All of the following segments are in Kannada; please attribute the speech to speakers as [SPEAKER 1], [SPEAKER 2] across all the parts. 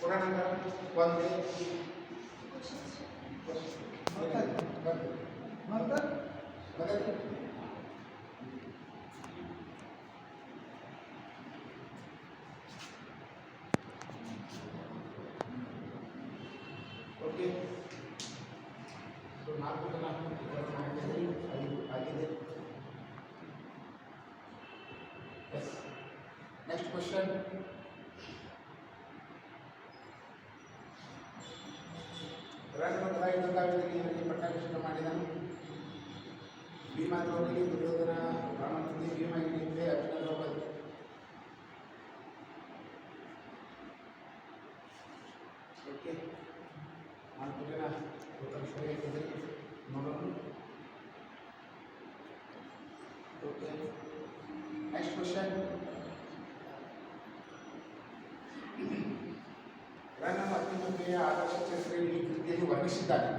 [SPEAKER 1] ಪುರಾಣ ಒಂದು ಓಕೆ ಸೊ ನಾಲ್ಕು ಜನ ಉತ್ತರವನ್ನು ಹಾಕಿದ್ರಿ ಐದು ಆಗಿದೆ ಎಸ್ ನೆಕ್ಸ್ಟ್ ಭೀಮ ದ್ರೌಪದಿ ದುರ್ಯೋಧನ ರಾಮಚಂದ್ರಿ ಭೀಮ ಹಿಡಿಯುತ್ತೆ ಅರ್ಜುನ ದ್ರೌಪದಿ ಓಕೆ ನಾಲ್ಕು ಜನ ಉತ್ತರ ಸರಿಯಾಗಿದ್ದರೆ ನೋಡೋಣ ಓಕೆ ನೆಕ್ಸ್ಟ್ ಕ್ವಶನ್ ರನ್ನ ಅತ್ಯುನ್ನತೆಯ ಆದರ್ಶ ಚರಿತ್ರೆಯಲ್ಲಿ ಈ ಕೃತಿಯಲ್ಲಿ ವರ್ಣಿಸಿದ್ದಾರೆ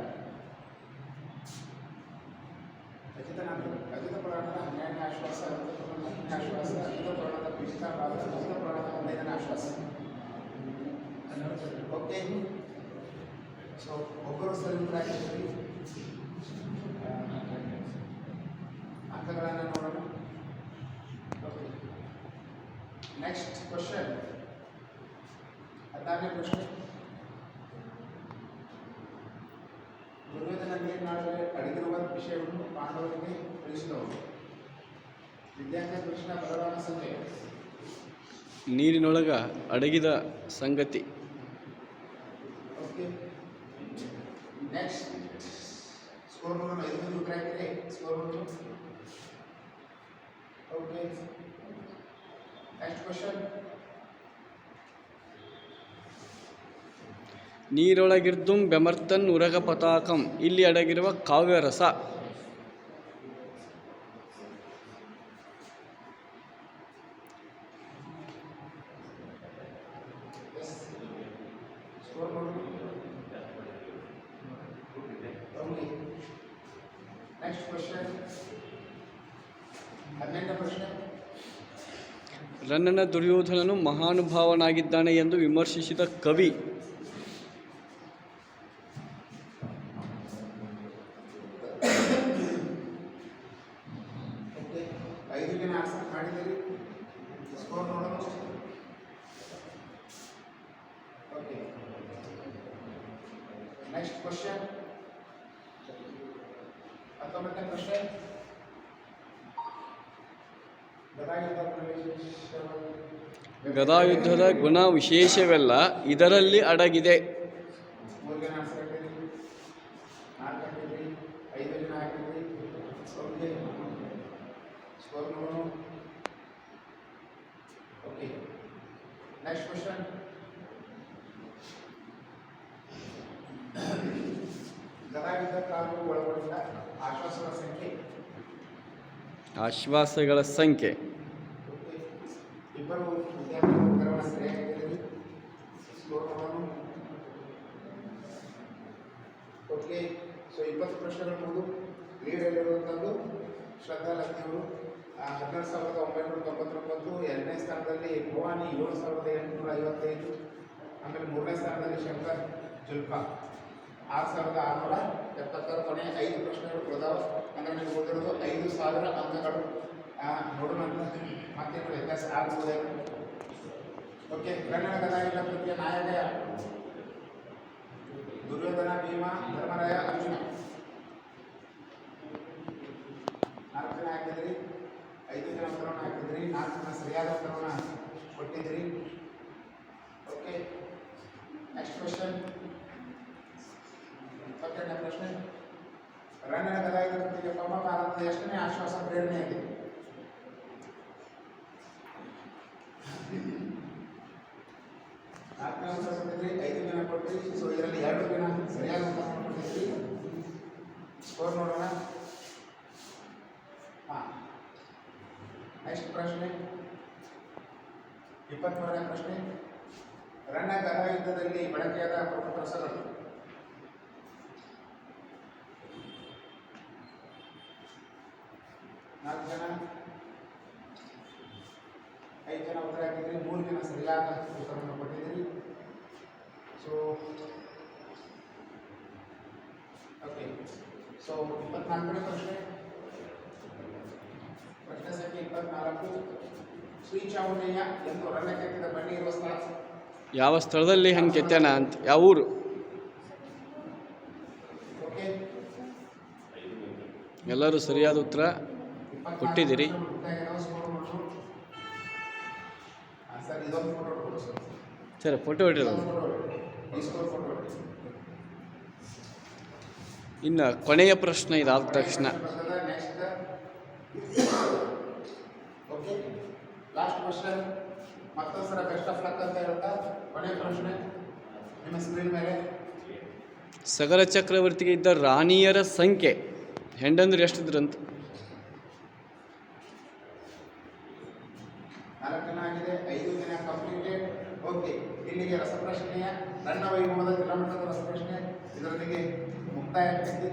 [SPEAKER 1] ಖಚಿತನಾದ ಖಚಿತ ಪುರಾಣದ ಹನ್ನೆರಡನೇ ಆಶ್ವಾಸ ಅಮೃತ ಪುರಾಣದ ಹತ್ತನೇ ಆಶ್ವಾಸ ಅಮೃತ ಪುರಾಣದ ಪೀಠಿತ ಭಾಗ ಅಮೃತ ಪುರಾಣದ ಹದಿನೈದನೇ ಆಶ್ವಾಸ ಓಕೆ ಸೊ ಒಬ್ಬರು ಸರಿಯಾಗಿದ್ದೀರಿ ಅಂಕಗಳನ್ನು ನೋಡೋಣ ಓಕೆ ನೆಕ್ಸ್ಟ್ ಕ್ವಶನ್ ಹದಿನಾರನೇ ಪ್ರಶ್ನೆ ವಿಷಯವನ್ನು ಪಾಂಡವರಿಗೆ ತಿಳಿಸಿದವರು. ವಿದ್ಯಾಂಗ ಕೃಷ್ಣ ಬಲರಾಮ ಸಂಜೆ
[SPEAKER 2] ನೀರಿನೊಳಗ ಅಡಗಿದ ಸಂಗತಿ.
[SPEAKER 1] ಓಕೆ. ನೆಕ್ಸ್ಟ್ ಸ್ಕೋರ್ ಐದು ಓಕೆ ನೆಕ್ಸ್ಟ್ ಕ್ವಶನ್
[SPEAKER 2] ನೀರೊಳಗಿರ್ದುಂ ಬೆಮರ್ತನ್ ಉರಗ ಪತಾಕಂ ಇಲ್ಲಿ ಅಡಗಿರುವ ಕಾವ್ಯರಸ. ರನ್ನನ ದುರ್ಯೋಧನನು ಮಹಾನುಭಾವನಾಗಿದ್ದಾನೆ ಎಂದು ವಿಮರ್ಶಿಸಿದ ಕವಿ
[SPEAKER 1] ಓಕೆ ಐದು ಜನ ಆನ್ಸರ್ ಮಾಡಿದ್ದೀರಿ ಸ್ಕೋರ್ ನೋಡೋಣ ಓಕೆ ನೆಕ್ಸ್ಟ್ ಕ್ವಶನ್ ಹತ್ತೊಂಬತ್ತನೇ ಪ್ರಶ್ನೆ.
[SPEAKER 2] ಗದಾಯುದ್ಧದ ಗುಣ ವಿಶೇಷವೆಲ್ಲ ಇದರಲ್ಲಿ ಅಡಗಿದೆ.
[SPEAKER 1] ನೋಡೋಣ ಓಕೆ ನೆಕ್ಸ್ಟ್ ಕ್ವಶನ್ ಗದಾಯುದ್ಧ ಕಾಲವು ಒಳಗೊಂಡ ಆಶ್ವಾಸನ ಸಂಖ್ಯೆ
[SPEAKER 2] ಆಶ್ವಾಸಗಳ ಸಂಖ್ಯೆ.
[SPEAKER 1] ಇಬ್ಬರು ವಿದ್ಯಾರ್ಥಿಗಳು ಸ್ಕೋರ್ ನೋಡೋಣ ಓಕೆ ಸೊ ಇಪ್ಪತ್ತು ಪ್ರಶ್ನೆಗಳು ಮುಗಿದು ಶ್ರದ್ಧಾ ಹದಿನಾರು ಸಾವಿರದ ಒಂಬೈನೂರ ತೊಂಬತ್ತೊಂಬತ್ತು ಎರಡನೇ ಸ್ಥಾನದಲ್ಲಿ ಭವಾನಿ ಏಳು ಸಾವಿರದ ಎಂಟುನೂರ ಐವತ್ತೈದು, ಆಮೇಲೆ ಮೂರನೇ ಸ್ಥಾನದಲ್ಲಿ ಶಂಕರ್ ಜುಲ್ಫಾ. ಆರು ಸಾವಿರದ ಆರುನೂರ ಎಪ್ಪತ್ತಾರು ಕೊನೆಯ ಐದು ಪ್ರಶ್ನೆಗಳು ಉಳಿದಾವ. ಅಂದರೆ ನೀವು ಓದಿರೋದು ಐದು ಸಾವಿರ ಅಂಕಗಳು. ನೋಡೋಣ ಮತ್ತೇನು ವ್ಯತ್ಯಾಸ ಆಗ್ಬೋದೇನು ಓಕೆ ಕನ್ನಡ ಗದಾಯುಧ ಕೃತಿಯ ನಾಯಕ? ದುರ್ಯೋಧನ ಭೀಮ ಧರ್ಮರಾಯ ಅರ್ಜುನ ನಾಲ್ಕು ಜನ ಹಾಕಿದ್ರಿ ಐದು ಜನ ಉತ್ತರವನ್ನು ಹಾಕಿದ್ರಿ ನಾಲ್ಕು ಜನ ಸರಿಯಾದ ಉತ್ತರವನ್ನು ಕೊಟ್ಟಿದ್ರಿ ಓಕೆ ನೆಕ್ಸ್ಟ್ ಕ್ವಶನ್ ಇಪ್ಪತ್ತೆರಡನೇ ಪ್ರಶ್ನೆ. ರಂಗನ ಗದಾಯುಧ ಕೃತಿಗೆ ಪಮ್ಮ ಕಾಲದ ಎಷ್ಟನೇ ಆಶ್ವಾಸ ಪ್ರೇರಣೆಯಾಗಿದೆ? ನಾಲ್ಕನೇ ಉತ್ತರ ಕೊಟ್ಟಿದ್ರಿ, ಐದು ದಿನ ಕೊಟ್ರಿ ಸೊ ಇದರಲ್ಲಿ ಎರಡು ದಿನ ಸರಿಯಾದ ಉತ್ತರ ಕೊಟ್ಟಿದ್ರಿ. ಸ್ಕೋರ್ ನೋಡೋಣ. ಹಾಂ. ನೆಕ್ಸ್ಟ್ ಪ್ರಶ್ನೆ. ಇಪ್ಪತ್ಮೂರನೇ ಪ್ರಶ್ನೆ. ರಣಗರ ಯುದ್ಧದಲ್ಲಿ ಬಳಕೆಯಾದ ಪ್ರಮುಖ ರಸಗಳು ನಾಲ್ಕು ಜನ? ಐದು ಜನ ಉತ್ತರ ಹಾಕಿದ್ರಿ ಮೂರು ಜನ ಸರಿಯಾದ ಉತ್ತರವನ್ನು ಕೊಟ್ಟಿದ್ದೀರಿ ಸೊ ಓಕೆ ಸೊ ಇಪ್ಪತ್ನಾಲ್ಕನೇ ಪ್ರಶ್ನೆ. ಪ್ರಶ್ನೆ ಸಂಖ್ಯೆ ಇಪ್ಪತ್ನಾಲ್ಕು. ಶ್ರೀ ಚಾಮುಂಡಯ್ಯ ಎಂದು ರಣಕ್ಕೆತ್ತಿದ ಬನ್ನಿ ಇರುವ ಸ್ಥಳ.
[SPEAKER 2] ಯಾವ ಸ್ಥಳದಲ್ಲಿ ಹೆಂಗೆ ಕೆತ್ತಾನ ಅಂತ, ಯಾವ ಊರು? ಎಲ್ಲರೂ ಸರಿಯಾದ ಉತ್ತರ ಕೊಟ್ಟಿದ್ದೀರಿ.
[SPEAKER 1] ಸರಿ ಫೋಟೋ
[SPEAKER 2] ಇಟ್ಟಿರೋದು ಇನ್ನು ಕೊನೆಯ ಪ್ರಶ್ನೆ ಇದಾದ ತಕ್ಷಣ.
[SPEAKER 1] ಲಾಸ್ಟ್ ಮತ್ತೊಂದು ಸಲ ಬೆಸ್ಟ್ ಆಫ್ ಲಕ್ ಅಂತ ಹೇಳ್ತಾ ಕೊನೆಯ ಪ್ರಶ್ನೆ. ನಿಮ್ಮ ಸ್ಕ್ರೀನ್ ಮೇಲೆ.
[SPEAKER 2] ಸಗರ ಚಕ್ರವರ್ತಿಗೆ ಇದ್ದ ರಾಣಿಯರ ಸಂಖ್ಯೆ ಹೆಂಡಂದ್ರೆ ಎಷ್ಟಿದ್ರಂತ?
[SPEAKER 1] ನಾಲ್ಕನಾಗಿದೆ ಐದು ದಿನ ಕಂಪ್ಲೀಟೆಡ್ ಓಕೆ ಇಲ್ಲಿಗೆ ರಸಪ್ರಶ್ನೆಯ ನನ್ನ ವೈಭವದ ಕಿಲೋಮೀಟರ್ ರಸಪ್ರಶ್ನೆ. ಇದರೊಂದಿಗೆ ಮುಕ್ತಾಯ ಆಗ್ತೈತಿ.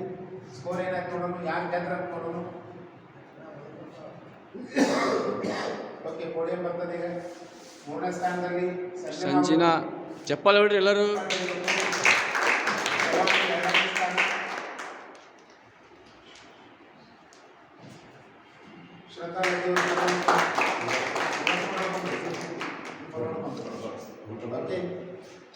[SPEAKER 1] ಸ್ಕೋರ್ ಏನಾಯ್ತು ನೋಡೋಣ ಯಾರು ಅಂತ ನೋಡೋಣ. ಓಕೆ ಪೋಡಿಯಂ ಬರ್ತದೆ ಈಗ. ಮೂರನೇ ಸ್ಥಾನದಲ್ಲಿ
[SPEAKER 2] ಸಂಜಿನಾ ಚಪ್ಪಲ್ ಹೊಡ್ರಿ